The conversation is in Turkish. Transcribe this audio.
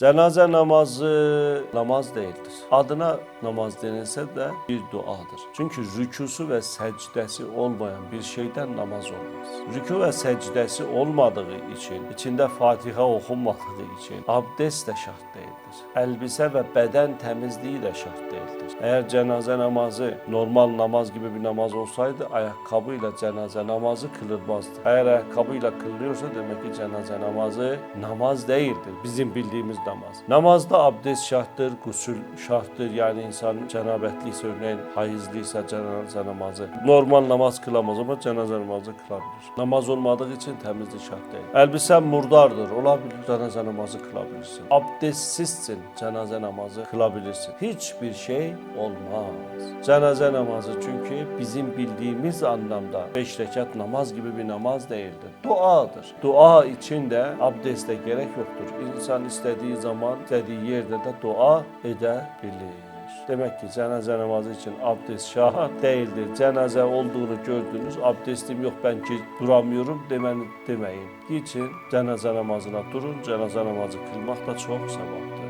Cenaze namazı namaz değildir. Adına namaz denilse de bir duadır. Çünkü rükusu ve secdesi olmayan bir şeyden namaz olmaz. Rükû ve secdesi olmadığı için, içinde Fatiha okunmadığı için abdest de şart değildir. Elbise ve beden temizliği de şart değildir. Eğer cenaze namazı normal namaz gibi bir namaz olsaydı ayakkabıyla cenaze namazı kılınmazdı. Eğer ayakkabıyla kılıyorsa demek ki cenaze namazı namaz değildir. Bizim bildiğimiz namaz. Namazda abdest şarttır, gusül şarttır. Yani insan cenabetliyse örneğin hayızlıysa cenaze namazı. Normal namaz kılamaz ama cenaze namazı kılabilir. Namaz olmadığı için temizlik şart değil. Elbisen murdardır. Olabilir. Cenaze namazı kılabilirsin. Abdestsizsin. Cenaze namazı kılabilirsin. Hiçbir şey olmaz. Cenaze namazı çünkü bizim bildiğimiz anlamda beş rekat namaz gibi bir namaz değildir. Duadır. Dua için de abdeste gerek yoktur. İnsan istediği zaman, istediği yerde de dua edebilir. Demek ki cenaze namazı için abdest şart değildir. Cenaze olduğunu gördünüz, abdestim yok ben ki duramıyorum demeni demeyin. Için cenaze namazına durun, cenaze namazı kılmak da çok sevaptır.